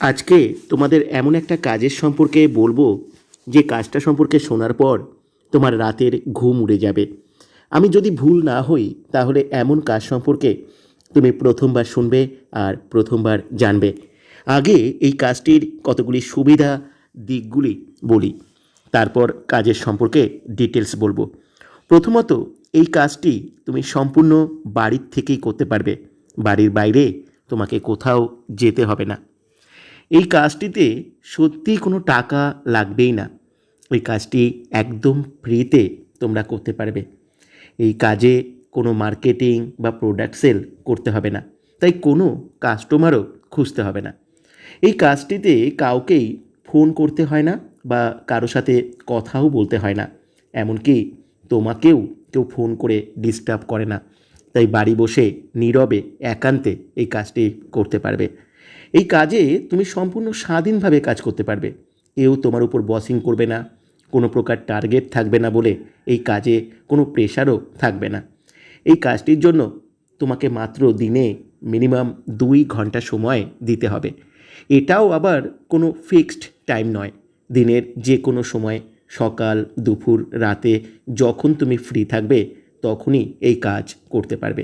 আজকে তোমাদের এমন একটা কাজের সম্পর্কে বলব, যে কাজটা সম্পর্কে শোনার পর তোমার রাতের ঘুম উড়ে যাবে। আমি যদি ভুল না হই, তাহলে এমন কাজ সম্পর্কে তুমি প্রথমবার শুনবে আর প্রথমবার জানবে। আগে এই কাজটির কতগুলি সুবিধা দিকগুলি বলি, তারপর কাজের সম্পর্কে ডিটেলস বলব। প্রথমত, এই কাজটি তুমি সম্পূর্ণ বাড়ির থেকেই করতে পারবে। বাড়ির বাইরে তোমাকে কোথাও যেতে হবে না। এই কাজটিতে সত্যিই কোনো টাকা লাগবেই না। এই কাজটি একদম ফ্রিতে তোমরা করতে পারবে। এই কাজে কোনো মার্কেটিং বা প্রোডাক্ট সেল করতে হবে না। তাই কোনো কাস্টমারও খুঁজতে হবে না। এই কাজটিতে কাউকেই ফোন করতে হয় না বা কারও সাথে কথাও বলতে হয় না। এমনকি তোমাকেও কেউ ফোন করে ডিস্টার্ব করে না। তাই বাড়ি বসে নীরবে, একান্তে এই কাজটি করতে পারবে। এই কাজে তুমি সম্পূর্ণ স্বাধীনভাবে কাজ করতে পারবে। কেউ তোমার উপর বসিং করবে না, কোনো প্রকার টার্গেট থাকবে না বলে এই কাজে কোনো প্রেশারও থাকবে না। এই কাজটির জন্য তোমাকে মাত্র দিনে মিনিমাম দুই ঘণ্টা সময় দিতে হবে। এটাও আবার কোনো ফিক্সড টাইম নয়। দিনের যে কোনো সময় সকাল, দুপুর, রাতে যখন তুমি ফ্রি থাকবে তখনই এই কাজ করতে পারবে।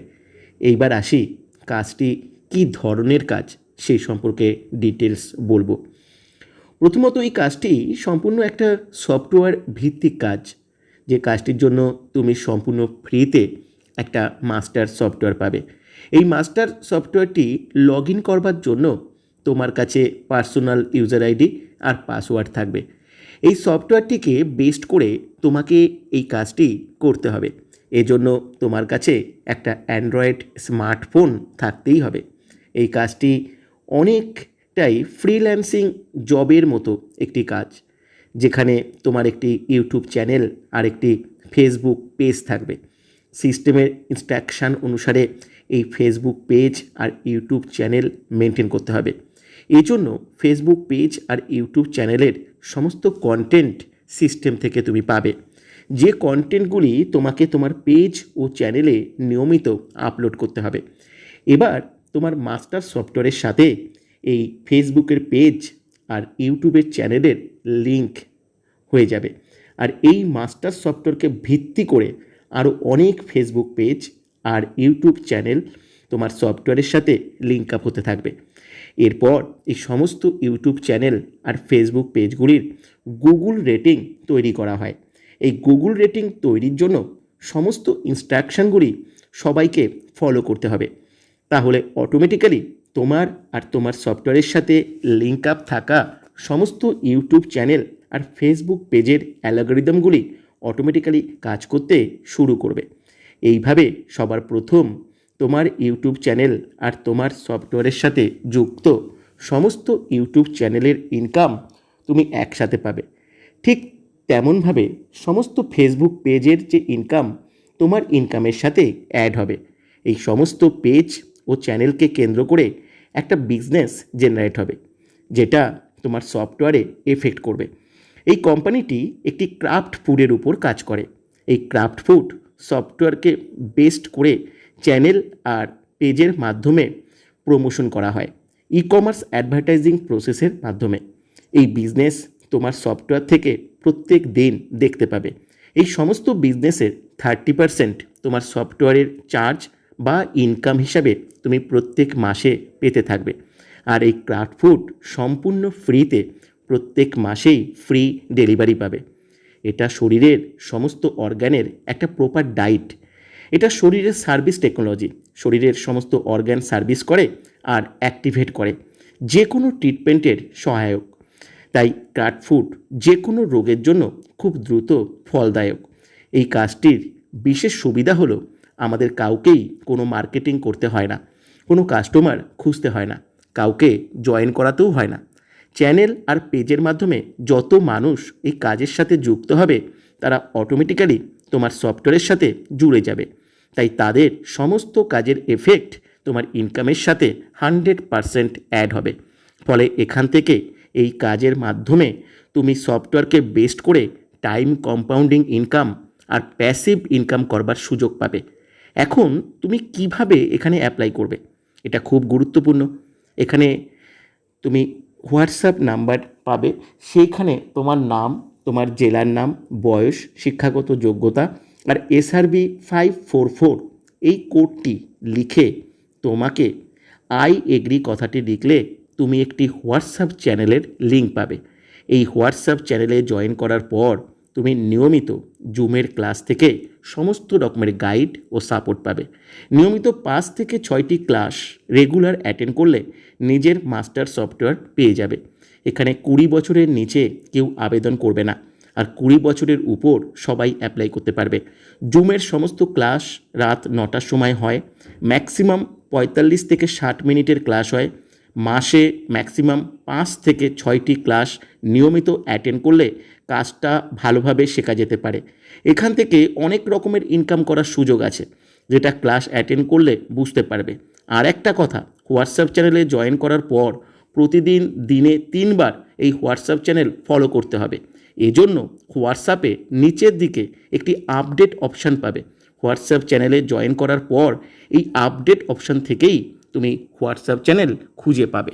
এইবার আসি কাজটি কী ধরনের কাজ সেই সম্পর্কে ডিটেলস বলব। প্রথমত এই কাজটি সম্পূর্ণ একটা সফটওয়্যার ভিত্তিক কাজ। যে কাজটির জন্য তুমি সম্পূর্ণ ফ্রিতে একটা মাস্টার সফটওয়্যার পাবে। এই মাস্টার সফটওয়্যারটি লগ ইন করবার জন্য তোমার কাছে পার্সোনাল ইউজার আইডি আর পাসওয়ার্ড থাকবে। এই সফটওয়্যারটিকে বেস্ট করে তোমাকে এই কাজটি করতে হবে। এজন্য তোমার কাছে একটা অ্যান্ড্রয়েড স্মার্টফোন থাকতেই হবে। এই কাজটি অনেকটাই ফ্রিল্যান্সিং জবের মতো একটি কাজ, যেখানে তোমার একটি ইউটিউব চ্যানেল আর একটি ফেসবুক পেজ থাকবে। সিস্টেমের ইনস্ট্রাকশান অনুসারে এই ফেসবুক পেজ আর ইউটিউব চ্যানেল মেনটেন করতে হবে। এজন্য ফেসবুক পেজ আর ইউটিউব চ্যানেলের সমস্ত কন্টেন্ট সিস্টেম থেকে তুমি পাবে। যে কন্টেন্টগুলি তোমাকে তোমার পেজ ও চ্যানেলে নিয়মিত আপলোড করতে হবে। এবার তোমার মাস্টার সফটওয়্যারের সাথে এই ফেসবুকের পেজ আর ইউটিউবের চ্যানেলের লিংক হয়ে যাবে। আর এই মাস্টার সফটওয়্যারকে ভিত্তি করে আরও অনেক ফেসবুক পেজ আর ইউটিউব চ্যানেল তোমার সফটওয়্যারের সাথে লিঙ্ক আপ হতে থাকবে। এরপর এই সমস্ত ইউটিউব চ্যানেল আর ফেসবুক পেজগুলির গুগল রেটিং তৈরি করা হয়। এই গুগল রেটিং তৈরির জন্য সমস্ত ইনস্ট্রাকশনগুলি সবাইকে ফলো করতে হবে। তাহলে অটোমেটিক্যালি তোমার আর তোমার সফটওয়্যারের সাথে লিঙ্ক আপ থাকা সমস্ত ইউটিউব চ্যানেল আর ফেসবুক পেজের অ্যালগোরিদমগুলি অটোমেটিক্যালি কাজ করতে শুরু করবে। এইভাবে সবার প্রথম তোমার ইউটিউব চ্যানেল আর তোমার সফটওয়্যারের সাথে যুক্ত সমস্ত ইউটিউব চ্যানেলের ইনকাম তুমি একসাথে পাবে। ঠিক তেমনভাবে সমস্ত ফেসবুক পেজের যে ইনকাম তোমার ইনকামের সাথে অ্যাড হবে। এই সমস্ত পেজ ও চ্যানেলকে কেন্দ্র করে একটা বিজনেস জেনারেট হবে, যেটা তোমার সফটওয়্যারে এফেক্ট করবে। এই কোম্পানিটি একটি ক্রাফট ফুডের উপর কাজ করে। এই ক্রাফট ফুড সফটওয়্যারকে বেস্ট করে চ্যানেল আর পেজের মাধ্যমে প্রমোশন করা হয়। ই কমার্স অ্যাডভার্টাইজিং প্রসেসের মাধ্যমে। এই বিজনেস তোমার সফটওয়্যার থেকে প্রত্যেক দিন দেখতে পাবে। এই সমস্ত বিজনেসের থার্টি পারসেন্ট তোমার সফটওয়্যারের চার্জ বা ইনকাম হিসাবে তুমি প্রত্যেক মাসে পেতে থাকবে। আর এই ক্রাফট ফুড সম্পূর্ণ ফ্রিতে প্রত্যেক মাসেই ফ্রি ডেলিভারি পাবে। এটা শরীরের সমস্ত অর্গানের একটা প্রপার ডায়েট এটা শরীরের সার্ভিস টেকনোলজি শরীরের সমস্ত অর্গান সার্ভিস করে আর অ্যাক্টিভেট করে। যে কোনো ট্রিটমেন্টের সহায়ক। তাই ক্রাট ফুড যে কোনো রোগের জন্য খুব দ্রুত ফলদায়ক। এই কাজটির বিশেষ সুবিধা হলো আমাদের কাউকেই কোনো মার্কেটিং করতে হয় না, কোনো কাস্টমার খুঁজতে হয় না, কাউকে জয়েন করাতেও হয় না। চ্যানেল আর পেজের মাধ্যমে যত মানুষ এই কাজের সাথে যুক্ত হবে, তারা অটোমেটিক্যালি তোমার সফটওয়্যারের সাথে জুড়ে যাবে। তাই তাদের সমস্ত কাজের এফেক্ট তোমার ইনকামের সাথে হান্ড্রেড পারসেন্ট অ্যাড হবে। ফলে এখান থেকে এই কাজের মাধ্যমে তুমি সফটওয়্যারকে বেস্ট করে টাইম কম্পাউন্ডিং ইনকাম আর প্যাসিভ ইনকাম করবার সুযোগ পাবে। এখন তুমি কীভাবে এখানে অ্যাপ্লাই করবে? এটা খুব গুরুত্বপূর্ণ। এখানে তুমি হোয়াটসঅ্যাপ নাম্বার পাবে। সেইখানে তোমার নাম, তোমার জেলার নাম, বয়স, শিক্ষাগত যোগ্যতা আর এসআরবি ফাইভ ফোর ফোর এই কোডটি লিখে তোমাকে আই এগ্রি কথাটি লিখলে তুমি একটি হোয়াটসঅ্যাপ চ্যানেলের লিঙ্ক পাবে। এই হোয়াটসঅ্যাপ চ্যানেলে জয়েন করার পর তুমি নিয়মিত জুমের ক্লাস থেকে সমস্ত রকমের গাইড ও সাপোর্ট পাবে। নিয়মিত পাঁচ থেকে ছয়টি ক্লাস রেগুলার অ্যাটেন্ড করলে নিজের মাস্টার সফটওয়্যার পেয়ে যাবে। এখানে কুড়ি বছরের নিচে কেউ আবেদন করবে না আর কুড়ি বছরের উপর সবাই অ্যাপ্লাই করতে পারবে। জুমের সমস্ত ক্লাস রাত নটার সময় হয়, ম্যাক্সিমাম পঁয়তাল্লিশ থেকে ষাট মিনিটের ক্লাস হয় মাসে ম্যাক্সিমাম পাঁচ থেকে ছয়টি ক্লাস নিয়মিত অ্যাটেন্ড করলে কাজটা ভালোভাবে শেখা যেতে পারে। এখান থেকে অনেক রকমের ইনকাম করার সুযোগ আছে, যেটা ক্লাস অ্যাটেন্ড করলে বুঝতে পারবে। আর একটা কথা, হোয়াটসঅ্যাপ চ্যানেলে জয়েন করার পর প্রতিদিন দিনে তিনবার এই হোয়াটসঅ্যাপ চ্যানেল ফলো করতে হবে। এজন্য হোয়াটসঅ্যাপে নিচের দিকে একটি আপডেট অপশান পাবে। হোয়াটসঅ্যাপ চ্যানেলে জয়েন করার পর এই আপডেট অপশান থেকেই তুমি হোয়াটসঅ্যাপ চ্যানেল খুঁজে পাবে